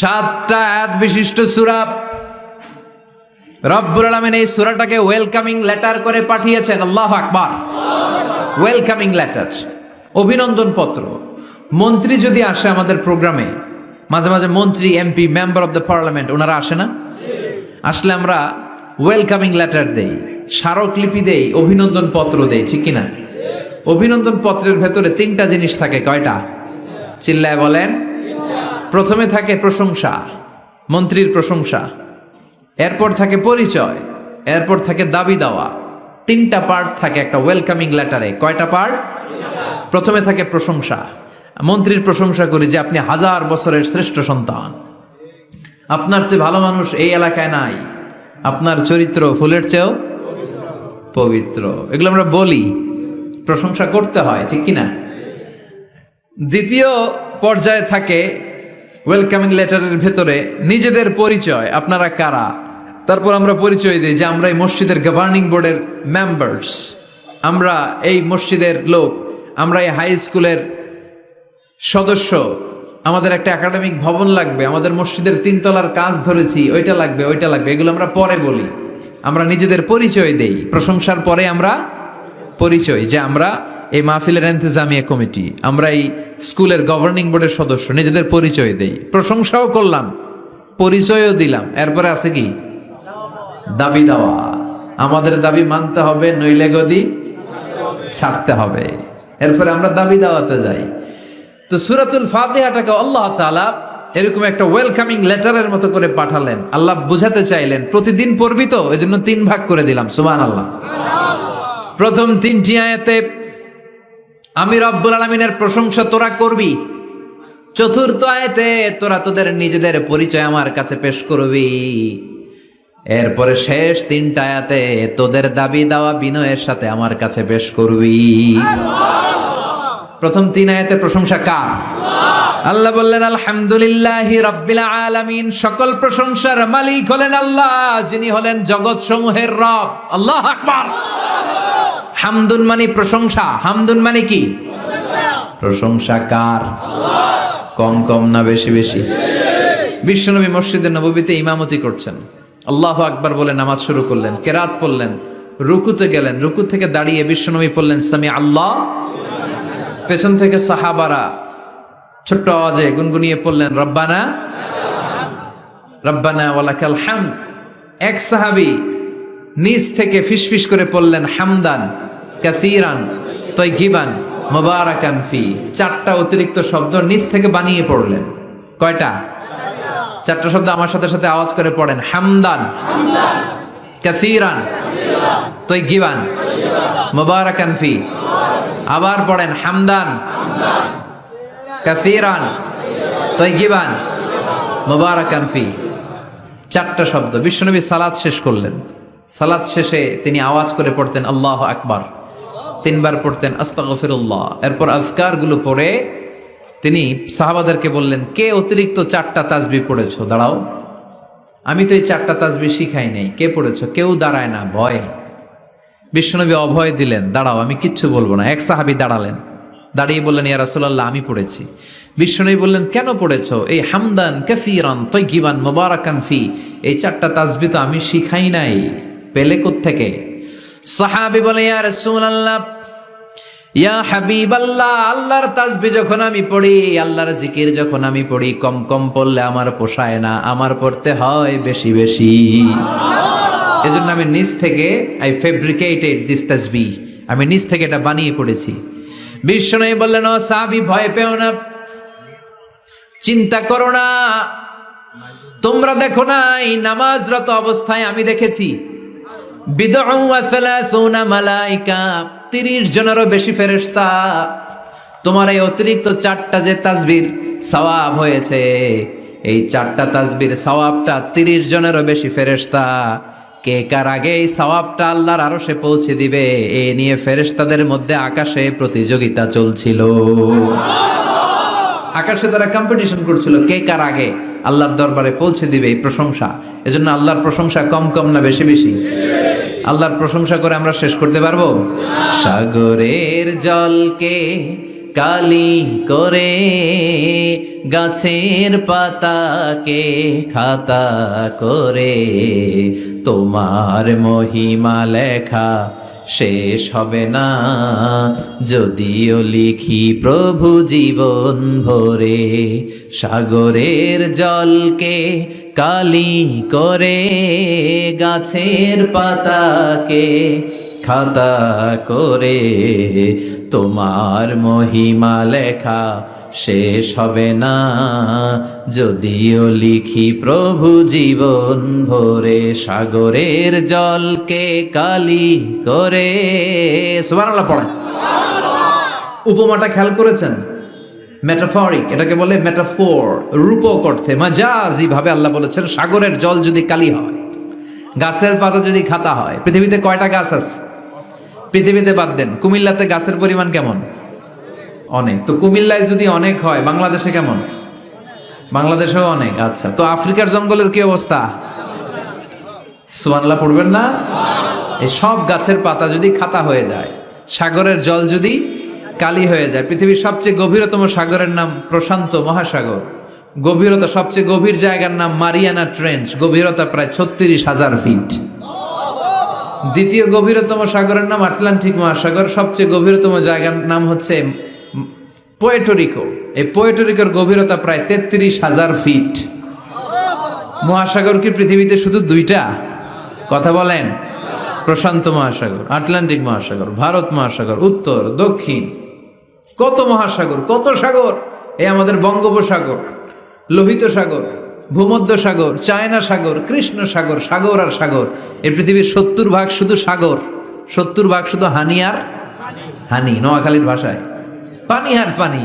সাতটা আয়াত বিশিষ্ট সুরা। রব্বুল আলমিন এই সুরাটাকে ওয়েলকামিং লেটার করে পাঠিয়েছেন, আল্লাহ আকবার। ওয়েলকামিং লেটার অভিনন্দন পত্র। মন্ত্রী যদি আসে আমাদের প্রোগ্রামে, মাঝে মাঝে মন্ত্রী MP member of the parliament ওনারা আসে না? আসলে আমরা ওয়েলকামিং লেটার দেই, স্মারকলিপি দেই, অভিনন্দন পত্র দেই, ঠিক কিনা? অভিনন্দন পত্রের ভেতরে তিনটা জিনিস থাকে, কয়টা? চিল্লায় বলেন প্রথমে থাকে প্রশংসা, মন্ত্রীর প্রশংসা, এরপর থাকে পরিচয়, এরপর থাকে দাবি দেওয়া। তিনটা পার্ট থাকে একটা ওয়েলকামিং লেটারে কয়টা পার্ট প্রথমে থাকে প্রশংসা। মন্ত্রীর প্রশংসা করি যে আপনি হাজার বছরের শ্রেষ্ঠ সন্তান। আপনার চেয়ে ভালো মানুষ এই এলাকায় নাই। আপনার চরিত্র ফুলের চেয়েও পবিত্র। এগুলো আমরা বলি। প্রশংসা করতে হয়, ঠিক কিনা? দ্বিতীয় পর্যায়ে থাকে ওয়েলকামিং লেটারের ভেতরে নিজেদের পরিচয়, আপনারা কারা? তারপর আমরা পরিচয় দিই যে আমরা এই মসজিদের গভর্নিং বোর্ডের মেম্বার্স আমরা এই মসজিদের লোক, আমরা এই হাই স্কুলের সদস্য। আমাদের একটা একাডেমিক ভবন লাগবে, আমাদের মসজিদের তিনতলার কাজ ধরেছি, ওইটা লাগবে ওইটা লাগবে, এগুলো আমরা পরে বলি। আমরা নিজেদের পরিচয় দেই, প্রশংসার পরে আমরা পরিচয়, যে আমরা এই মাহফিলের এন্তেজামিয়া কমিটি, আমরা এই স্কুলের গভর্নিং বোর্ডের সদস্য, নিজেদের পরিচয় দেই। প্রশংসাও করলাম, পরিচয়ও দিলাম। এরপরে আছে কি? দাবি দেওয়া। আমাদের দাবি মানতে হবে, নইলে গদি ছাড়তে হবে। এরপরে আমরা দাবি দেওয়াতে যাই। তো সুরাতুল ফাতিহাটাকে আল্লাহ তাআলা এরকম একটা ওয়েলকামিং লেটারের মতো করে পাঠালেন। আল্লাহ বুঝাতে চাইলেন, প্রতিদিন পড়বি তো? এই জন্য তিন ভাগ করে দিলাম সুবান আল্লাহ প্রথম তিনটি আয়াতে আমি রব্বুল আলমিনের প্রশংসা তোরা করবি। চতুর্থ আয়াতে তোরা তোদের নিজেদের পরিচয় আমার কাছে পেশ করবি। এরপরে শেষ তিনটা আয়াতে তোদের দাবি দেওয়া বিনয়ের সাথে আমার কাছে পেশ করবি। প্রথম তিন আয়াতে প্রশংসা কার? আল্লাহ বললেন, আলহামদুলিল্লাহ রাব্বিল আলামিন। সকল প্রশংসার মালিক হলেন আল্লাহ, যিনি হলেন জগৎ সমূহের রব। আল্লাহ আকবার। হামদুন মানে প্রশংসা, হামদুন মানে কি? প্রশংসা কার? কম কম না বেশি বেশি? বিশ্বনবী মসজিদের নবীতে ইমামতি করছেন। আল্লাহ আকবার বলে নামাজ শুরু করলেন, কেরাত পড়লেন, রুকুতে গেলেন, রুকু থেকে দাঁড়িয়ে বিশ্বনবী পড়লেন, সামি আল্লাহ। পেছন থেকে সাহাবারা ছোট্ট আওয়াজে গুনগুনিয়ে পড়লেন, রব্বানা রব্বানা ওয়ালাকাল হামদ। এক সাহাবী নিজ থেকে ফিসফিস করে পড়লেন, হামদান। কাসিরান তৈগিবান মোবারাকান ফি। চারটা অতিরিক্ত শব্দ নিজ থেকে বানিয়ে পড়লেন। কয়টা? চারটা শব্দ আমার সাথে সাথে আওয়াজ করে পড়েন। হামদান, কাসিরান তৈগিবান মোবারাকান ফি। আবার পড়েন, হামদান, কাসিরান তৈগিবান মোবারাকান ফি। চারটা শব্দ। বিশ্বনবী সালাদ শেষ করলেন। সালাদ শেষে তিনি আওয়াজ করে পড়তেন, আল্লাহ আকবার। তিনবার পড়তেন, আস্তাগফিরুল্লাহ। এরপর আজকারগুলো পড়ে তিনি সাহাবাদেরকে বললেন, কে অতিরিক্ত চারটা তাজবি পড়েছ? দাঁড়াও, আমি তো এই চারটা তাজবি শিখাই নাই। কে পড়েছ? কেউ দাঁড়ায় না, ভয়। বিশ্বনবী অভয় দিলেন, দাঁড়াও, আমি কিচ্ছু বলব না। এক সাহাবি দাঁড়ালেন, দাঁড়িয়ে বললেন, ইয়া রাসূলুল্লাহ, আমি পড়েছি। বিশ্বনবী বললেন, কেন পড়েছো? এই হামদান কাসিরান তৈগিবান মোবারাকান ফি, এই চারটা তাজবি তো আমি শিখাই নাই। পেলে থেকে সাহাবি বলে, ইয়া রাসূলুল্লাহ ইয়া হাবিব আল্লাহ আল্লাহর তাজবি যখন আমি পড়ি, আল্লাহর জিকির যখন আমি পড়ি কম কম পড়লে আমার পোষায় না, আমার পড়তে হয় বেশি বেশি। এজন্য আমি নিজ থেকে আই ফেব্রিকেটেড দিস তাজবি আমি নিজ থেকে এটা বানিয়ে পড়েছি। বিষ্ণু বললেন, ও সাহাবি, ভয় পেও না, চিন্তা করো না। তোমরা দেখো না, এই নামাজরত অবস্থায় আমি দেখেছি। মালাইকা। তিরিশ জনেরও বেশি ফেরেস্তা তোমার এই অতিরিক্ত চারটা যে তাজবির সওয়াব হয়েছে, এই চারটা তাজবির সওয়াবটা তিরিশ জনেরও বেশি ফেরেস্তা কে কার আগে এই সওয়াবটা আল্লাহর আরও সে পৌঁছে দিবে, এ নিয়ে ফেরেস্তাদের মধ্যে আকাশে প্রতিযোগিতা চলছিল। আকাশে তারা কম্পিটিশন করছিল, কে কার আগে আল্লাহর দরবারে পৌঁছে দিবে এই প্রশংসা। এজন্য আল্লাহর প্রশংসা কম কম না বেশি বেশি? আল্লাহর প্রশংসা করে আমরা শেষ করতে পারব? সাগরের জলকে কালি করে গাছের পাতাকে খাতা করে তোমার মহিমা লেখা শেষ হবে না, যদিও লিখি প্রভু জীবন ভরে সাগরের জলকে কালি করে গাছের পাতাকে খাতা করে তোমার মহিমা লেখা শেষ হবে না। যদিও লিখি প্রভু জীবন ভরে সাগরের জলকে কালি করে। সুবহানাল্লাহ পড়েন। উপমাটা খেয়াল করেছেন? মেটাফরিক এটাকে বলে মেটাফোর রূপক অর্থে মাজাজি ভাবে আল্লাহ বলেছেন, সাগরের জল যদি কালি হয়, গাছের পাতা যদি খাতা হয়, পৃথিবীতে কয়টা গাছ আছে? পৃথিবীতে বাদ দেন, কুমিল্লাতে গাছের পরিমাণ কেমন? অনেক। তো কুমিল্লায় যদি অনেক হয়, বাংলাদেশে কেমন? বাংলাদেশেও অনেক আচ্ছা। তো আফ্রিকার জঙ্গলের কি অবস্থা? সুমানলা পড়বেন না? এই সব গাছের পাতা যদি খাতা হয়ে যায়, সাগরের জল যদি কালি হয়ে যায়। পৃথিবীর সবচেয়ে গভীরতম সাগরের নাম প্রশান্ত মহাসাগর। গভীরতা সবচেয়ে গভীর জায়গার নাম মারিয়ানা ট্রেঞ্চ। গভীরতা প্রায় ছত্রিশ হাজার ফিট। দ্বিতীয় গভীরতম সাগরের নাম আটলান্টিক মহাসাগর। সবচেয়ে গভীরতম জায়গার নাম হচ্ছে পোয়েটোরিকো এই পোয়েটোরিকোর গভীরতা প্রায় তেত্রিশ হাজার ফিট। মহাসাগর কি পৃথিবীতে শুধু দুইটা? কথা বলেন। প্রশান্ত মহাসাগর, আটলান্টিক মহাসাগর, ভারত মহাসাগর, উত্তর, দক্ষিণ। কত মহাসাগর, কত সাগর? এ আমাদের বঙ্গোপসাগর, লোহিত সাগর, ভূমধ্য সাগর, চায়না সাগর, কৃষ্ণ সাগর সাগর আর সাগর। এই পৃথিবীর সত্তর ভাগ শুধু সাগর, সত্তর ভাগ শুধু হানি আর হানি, নোয়াখালীর ভাষায়। পানি আর পানি।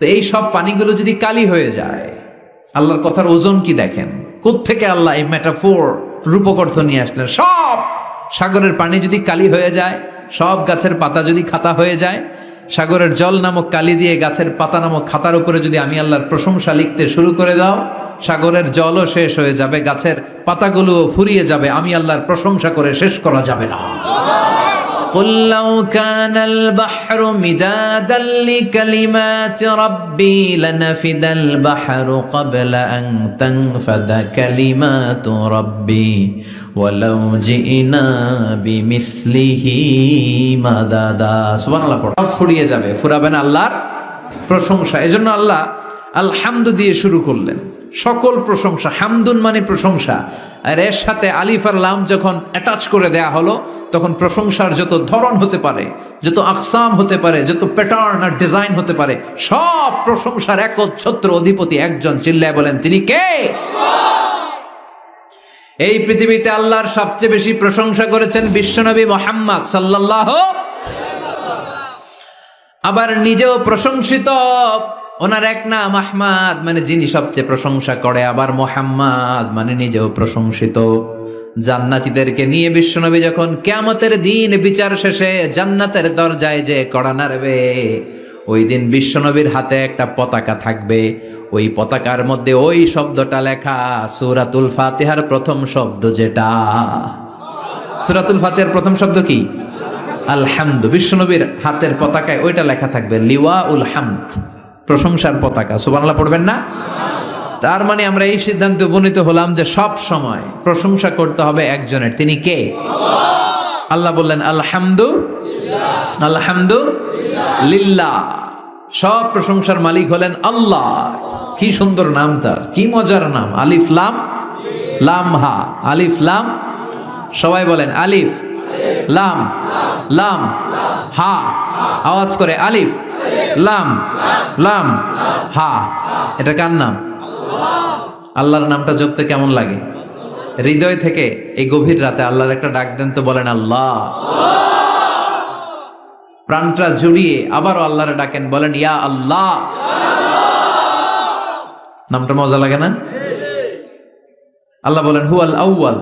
তো এই সব পানিগুলো যদি কালি হয়ে যায়, আল্লাহর কথার ওজন কি দেখেন? কোত্থেকে আল্লাহ এই মেটাফোর রূপকর্থ নিয়ে আসলেন? সব সাগরের পানি যদি কালি হয়ে যায়, সব গাছের পাতা যদি খাতা হয়ে যায় সাগরের জল নামক কালি দিয়ে গাছের পাতা নামক খাতার উপরে যদি আমি আল্লাহর প্রশংসা লিখতে শুরু করে দাও সাগরের জলও শেষ হয়ে যাবে গাছের পাতাগুলোও ফুরিয়ে যাবে আমি আল্লাহর প্রশংসা করে শেষ করা যাবে না قل لو كان البحر مدادا لكلمات ربي لنفد البحر قبل أن تنفد كلمات ربي ওয়ালাউ জিনা বিমিসলিহি মাদাদা। সুবহানাল্লাহ পড়া। ফুরিয়ে যাবে, ফুরাবেন আল্লাহর প্রশংসা। এজন্য আল্লাহ আলহামদু দিয়ে শুরু করলেন। সকল প্রশংসা, হামদুন মানে প্রশংসা। আর এর সাথে আলিফার লাম যখন অ্যাটাচ করে দেয়া হলো, তখন প্রশংসার যত ধরন হতে পারে, যত আকসাম হতে পারে, যত প্যাটার্ন আর ডিজাইন হতে পারে, সব প্রশংসার একচ্ছত্র অধিপতি একজন। চিল্লায় বলেন, তিনি কে? আল্লাহ এই পৃথিবীতে আল্লাহর সবচেয়ে বেশি প্রশংসা করেছেন বিশ্বনবী মোহাম্মদ সাল্লাল্লাহ আবার নিজেও প্রশংসিত। ওনার এক নাম আহমাদ মানে যিনি সবচেয়ে প্রশংসা করে, আবার মোহাম্মদ মানে নিজেও প্রশংসিত। জান্নাতীদেরকে নিয়ে বিশ্বনবী যখন কেয়ামতের দিন বিচার শেষে জান্নাতের দরজায় যে কড়া নাড়বে ওই দিন বিশ্বনবীর হাতে একটা পতাকা থাকবে। ওই পতাকার মধ্যে ওই শব্দটা লেখা, সুরাতুল ফাতেহার প্রথম শব্দ যেটা। সুরাতুল ফাতিহার প্রথম শব্দ কি? আলহামদু। বিশ্বনবীর হাতের পতাকায় ওইটা লেখা থাকবে লিওয়া উল হামদ। প্রশংসার পতাকা। সুবাংলা পড়বেন না? তার মানে আমরা এই সিদ্ধান্তে উপনীত হলাম যে সব সময় প্রশংসা করতে হবে একজনের। তিনি কে? আল্লাহ বললেন, আলহামদু আলহামদু লিল্লা। সব প্রশংসার মালিক হলেন আল্লাহ। কি সুন্দর নাম তার, কি মজার নাম। আলিফ, লাম? লাম, হা। আলিফ, লাম? সবাই বলেন আলিফ, লাম লাম, হা। আওয়াজ করে আলিফ, লাম লাম, হা। এটা কার নাম? আল্লাহর নামটা জপতে কেমন লাগে? হৃদয় থেকে এই গভীর রাতে আল্লাহর একটা ডাক দেন তো বলেন আল্লাহ। প্রাণটা জুড়িয়ে আবারও আল্লাহরে ডাকেন, বলেন, ইয়া আল্লাহ। নামটা মজা লাগে না? আল্লাহ বলেন, হুয়াল আউয়াল,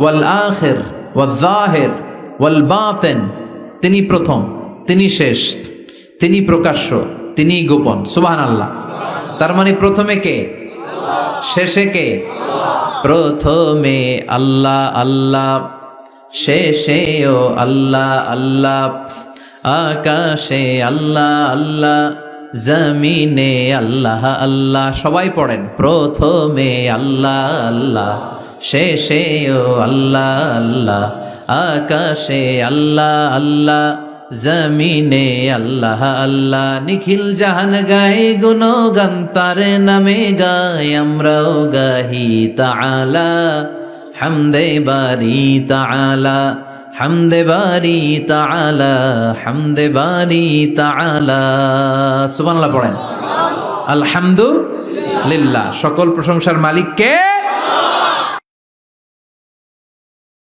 ওয়াল আখির ওয়াল জাহির, ওয়াল বাতেন। তিনি প্রথম, তিনি শেষ, তিনি প্রকাশ্য তিনি গোপন। সুবহান আল্লাহ তার মানে প্রথমে কে? শেষে কে? প্রথমে আল্লাহ আল্লাহ। শেষেও আল্লাহ আল্লাহ। আকাশে আল্লাহ আল্লাহ, জমিনে আল্লাহ আল্লাহ। সবাই পড়েন, প্রথমে আল্লাহ আল্লাহ, শেষেও আল্লাহ আল্লাহ। আকাশে আল্লাহ আল্লাহ, জমিনে আল্লাহ আল্লাহ। নিখিল জাহান গায়ে গুণগান, তার নামে গায় আমরাও গাহি তাআলা। হামদে বারি তাআলা। হামদে বারি তালা হামদে বারি তালা সুবানলা পড়েন। আলহামদুলিল্লাহ। সকল প্রশংসার মালিক কে?